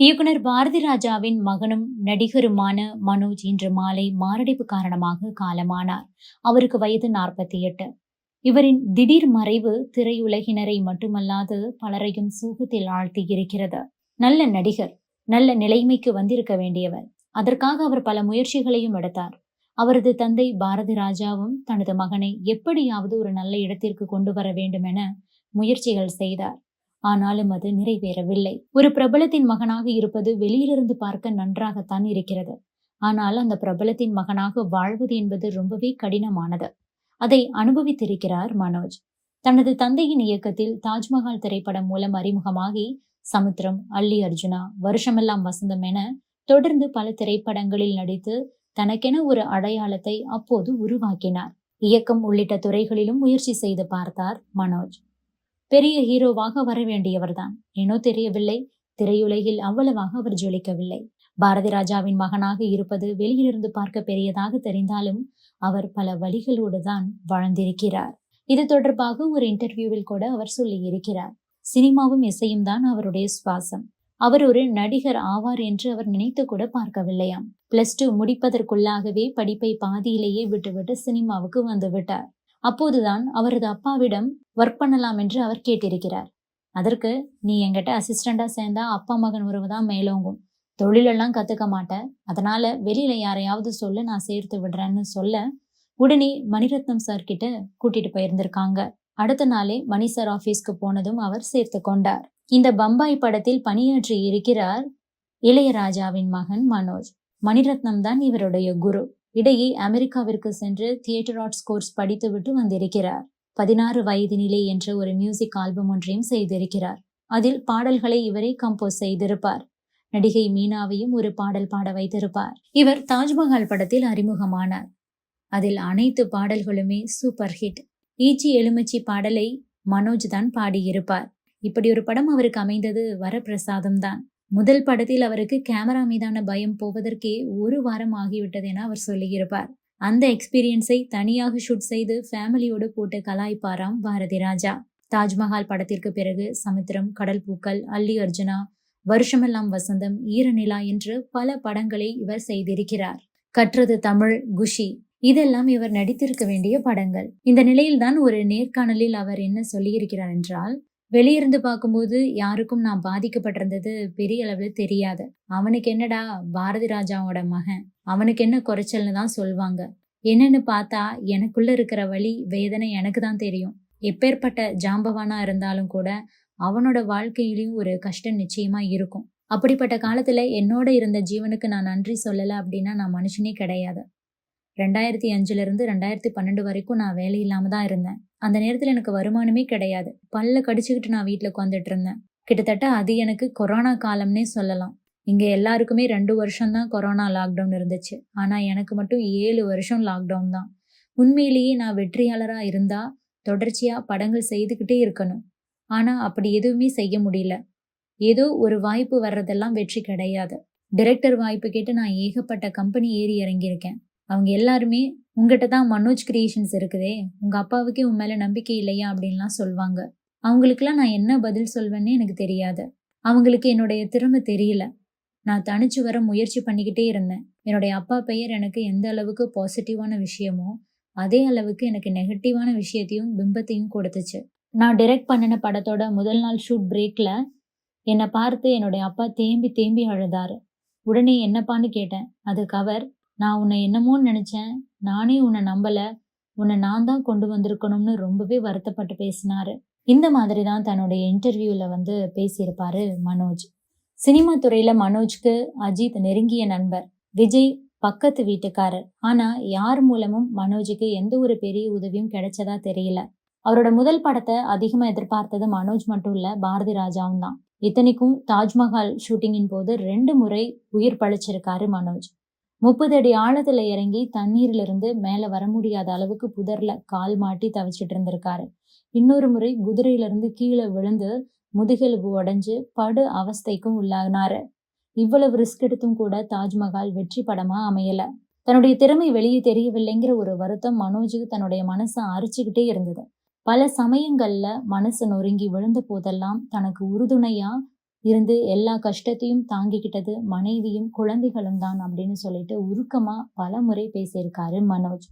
இயக்குனர் பாரதி ராஜாவின் மகனும் நடிகருமான மனோஜ் இன்று மாலை மாரடைப்பு காரணமாக காலமானார். அவருக்கு வயது நாற்பத்தி எட்டு. இவரின் திடீர் மறைவு திரையுலகினரை மட்டுமல்லாது பலரையும் சூகத்தில் ஆழ்த்தி இருக்கிறது. நல்ல நடிகர் நல்ல நிலைமைக்கு வந்திருக்க வேண்டியவர். அதற்காக அவர் பல முயற்சிகளையும் எடுத்தார். அவரது தந்தை பாரதி ராஜாவும் தனது மகனை எப்படியாவது ஒரு நல்ல இடத்திற்கு கொண்டு வர வேண்டும் என முயற்சிகள் செய்தார். ஆனாலும் அது நிறைவேறவில்லை. ஒரு பிரபலத்தின் மகனாக இருப்பது வெளியிலிருந்து பார்க்க நன்றாகத்தான் இருக்கிறது. ஆனால் அந்த பிரபலத்தின் மகனாக வாழ்வது என்பது ரொம்பவே கடினமானது. அதை அனுபவித்திருக்கிறார் மனோஜ். தனது தந்தையின் இயக்கத்தில் தாஜ்மஹால் திரைப்படம் மூலம் அறிமுகமாகி சமுத்திரம் அல்லி அர்ஜுனா வருஷமெல்லாம் வசந்தம் என தொடர்ந்து பல திரைப்படங்களில் நடித்து தனக்கென ஒரு அடையாளத்தை அப்போது உருவாக்கினார். இயக்கம் உள்ளிட்ட துறைகளிலும் முயற்சி செய்து பார்த்தார் மனோஜ். பெரிய ஹீரோவாக வர வேண்டியவர்தான் ஏனோ தெரியவில்லை. திரையுலகில் அவ்வளவாக அவர் ஜொலிக்கவில்லை. பாரதி ராஜாவின் மகனாக இருப்பது வெளியிலிருந்து பார்க்க பெரியதாக தெரிந்தாலும் அவர் பல வழிகளோடு தான் வாழ்ந்திருக்கிறார். இது தொடர்பாக ஒரு இன்டர்வியூவில் கூட அவர் சொல்லியிருக்கிறார். சினிமாவும் இசையும் தான் அவருடைய சுவாசம். அவர் ஒரு நடிகர் ஆவார் என்று அவர் நினைத்து கூட பார்க்கவில்லையாம். பிளஸ் டூ முடிப்பதற்குள்ளாகவே படிப்பை பாதியிலேயே விட்டுவிட்டு சினிமாவுக்கு வந்து விட்டார். அப்போதுதான் அவரது அப்பாவிடம் ஒர்க் பண்ணலாம் என்று அவர் கேட்டிருக்கிறார். அதற்கு நீ என்கிட்ட அசிஸ்டண்டா சேர்ந்தா அப்பா மகன் உறவு தான் மேலோங்கும். தொழிலெல்லாம் கத்துக்க மாட்டேன். அதனால வெளியில யாரையாவது சொல்ல நான் சேர்த்து விடுறேன்னு சொல்ல உடனே மணிரத்னம் சார் கிட்ட கூட்டிட்டு போயிருந்திருக்காங்க. அடுத்த நாளே மணி சார் ஆபீஸ்க்கு போனதும் அவர் சேர்த்து கொண்டார். இந்த பம்பாய் படத்தில் பணியாற்றி இருக்கிறார் இளையராஜாவின் மகன் மனோஜ். மணிரத்னம் தான் இவருடைய குரு. இடையே அமெரிக்காவிற்கு சென்று தியேட்டர் ஆர்ட்ஸ் கோர்ஸ் படித்துவிட்டு வந்திருக்கிறார். பதினாறு வயதினிலே என்ற ஒரு மியூசிக் ஆல்பம் ஒன்றையும் செய்திருக்கிறார். அதில் பாடல்களை இவரே கம்போஸ் செய்திருப்பார். நடிகை மீனாவையும் ஒரு பாடல் பாட வைத்திருப்பார். இவர் தாஜ்மஹால் படத்தில் அறிமுகமானார். அதில் அனைத்து பாடல்களுமே சூப்பர் ஹிட் ஈச்சி எலுமிச்சி பாடலை மனோஜ் தான் பாடியிருப்பார். இப்படி ஒரு படம் அவருக்கு அமைந்தது வரப்பிரசாதம் தான். முதல் படத்தில் அவருக்கு கேமரா மீதான பயம் போவதற்கே ஒரு வாரம் ஆகிவிட்டது என அவர் சொல்லியிருப்பார். அந்த எக்ஸ்பீரியன்ஸை தனியாக ஷூட் செய்து ஃபேமிலியோடு போட்டு கலாய்ப்பாராம் பாரதி ராஜா. தாஜ்மஹால் படத்திற்கு பிறகு சமுத்திரம் கடல் பூக்கள் அல்லி அர்ஜுனா வருஷமெல்லாம் வசந்தம் ஈரநிலா என்று பல படங்களை இவர் செய்திருக்கிறார். கற்றது தமிழ் குஷி. இதெல்லாம் இவர் நடித்திருக்க வேண்டிய படங்கள். இந்த நிலையில்தான் ஒரு நேர்காணலில் அவர் என்ன சொல்லியிருக்கிறார் என்றால் வெளியிருந்து பார்க்கும்போது யாருக்கும் நான் பாதிக்கப்பட்டிருந்தது பெரிய அளவில் தெரியாது. அவனுக்கு என்னடா பாரதி ராஜாவோட மகன்? அவனுக்கு என்ன குறைச்சல்னு தான் சொல்லுவாங்க என்னன்னு பார்த்தா எனக்குள்ள இருக்கிற வழி வேதனை எனக்கு தான் தெரியும். எப்பேற்பட்ட ஜாம்பவானா இருந்தாலும் கூட அவனோட வாழ்க்கையிலையும் ஒரு கஷ்டம் நிச்சயமா இருக்கும். அப்படிப்பட்ட காலத்துல என்னோட இருந்த ஜீவனுக்கு நான் நன்றி சொல்லலை அப்படின்னா நான் மனுஷனே கிடையாது. ரெண்டாயிரத்தி அஞ்சுலேருந்து ரெண்டாயிரத்தி பன்னெண்டு வரைக்கும் நான் வேலை இல்லாமல் தான் இருந்தேன். அந்த நேரத்தில் எனக்கு வருமானமே கிடையாது. பல்ல கடிச்சுக்கிட்டு நான் வீட்டில் உட்காந்துட்டு இருந்தேன். கிட்டத்தட்ட அது எனக்கு கொரோனா காலம்னே சொல்லலாம். இங்கே எல்லாருக்குமே ரெண்டு வருஷம் தான் கொரோனா லாக்டவுன் இருந்துச்சு. ஆனால் எனக்கு மட்டும் ஏழு வருஷம் லாக்டவுன் தான். உண்மையிலேயே நான் வெற்றியாளராக இருந்தால் தொடர்ச்சியாக படங்கள் செய்துக்கிட்டே இருக்கணும். ஆனால் அப்படி எதுவுமே செய்ய முடியல. ஏதோ ஒரு வாய்ப்பு வர்றதெல்லாம் வெற்றி கிடையாது. டிரெக்டர் வாய்ப்பு கேட்டு நான் ஏகப்பட்ட கம்பெனி ஏறி இறங்கியிருக்கேன். அவங்க எல்லாருமே உங்ககிட்ட தான் மனோஜ் கிரியேஷன்ஸ் இருக்குதே உங்கள் அப்பாவுக்கே உன் மேலே நம்பிக்கை இல்லையா அப்படின்லாம் சொல்லுவாங்க அவங்களுக்குலாம் நான் என்ன பதில் சொல்வேன்னு எனக்கு தெரியாது. அவங்களுக்கு என்னுடைய திறமை தெரியல. நான் தனிச்சு வர முயற்சி பண்ணிக்கிட்டே இருந்தேன். என்னுடைய அப்பா பெயர் எனக்கு எந்த அளவுக்கு பாசிட்டிவான விஷயமோ அதே அளவுக்கு எனக்கு நெகட்டிவான விஷயத்தையும் பிம்பத்தையும் கொடுத்துச்சு. நான் டிரெக்ட் பண்ணின படத்தோட முதல் நாள் ஷூட் பிரேக்கில் என்னை பார்த்து என்னுடைய அப்பா தேம்பி தேம்பி அழுதாரு. உடனே என்னப்பான்னு கேட்டேன். அதுக்கு அவர் நான் உன்னை என்னமோன்னு நினைச்சேன். நானே உன்னை நம்பல. உன்னை நான் தான் கொண்டு வந்திருக்கணும்னு ரொம்பவே வருத்தப்பட்டு பேசினாரு. இந்த மாதிரி தான் தன்னுடைய இன்டர்வியூல வந்து பேசியிருப்பாரு மனோஜ். சினிமா துறையில மனோஜ்க்கு அஜித் நெருங்கிய நண்பர். விஜய் பக்கத்து வீட்டுக்காரர். ஆனா யார் மூலமும் மனோஜுக்கு எந்த ஒரு பெரிய உதவியும் கிடைச்சதா தெரியல. அவரோட முதல் படத்தை அதிகமா எதிர்பார்த்தது மனோஜ் மட்டும் இல்ல பாரதி ராஜாவும் தான். இத்தனைக்கும் தாஜ்மஹால் ஷூட்டிங்கின் போது ரெண்டு முறை உயிர் பழிச்சிருக்காரு மனோஜ். முப்பது அடி ஆழத்துல இறங்கி தண்ணீர்ல இருந்து மேல வர முடியாத அளவுக்கு புதர்ல கால் மாட்டி தவிச்சிட்டு இருந்திருக்காரு. இன்னொரு முறை குதிரையில இருந்து கீழே விழுந்து முதுகெலும்பு உடைஞ்சு படு அவஸ்தைக்கும் உள்ளாகினாரு இவ்வளவு ரிஸ்க் எடுத்தும் கூட தாஜ்மஹால் வெற்றி படமா அமையல. தன்னுடைய திறமை வெளியே தெரியவில்லைங்கிற ஒரு வருத்தம் மனோஜுக்கு தன்னுடைய மனசை அரிச்சுக்கிட்டே இருந்தது. பல சமயங்கள்ல மனசு நொறுங்கி விழுந்த போதெல்லாம் தனக்கு உறுதுணையா இருந்து எல்லா கஷ்டத்தையும் தாங்கிக்கிட்டது மனைவியும், குழந்தைகளும் தான் அப்படின்னு சொல்லிட்டு உருக்கமா பலமுறை பேசியிருக்காரு மனோஜ்.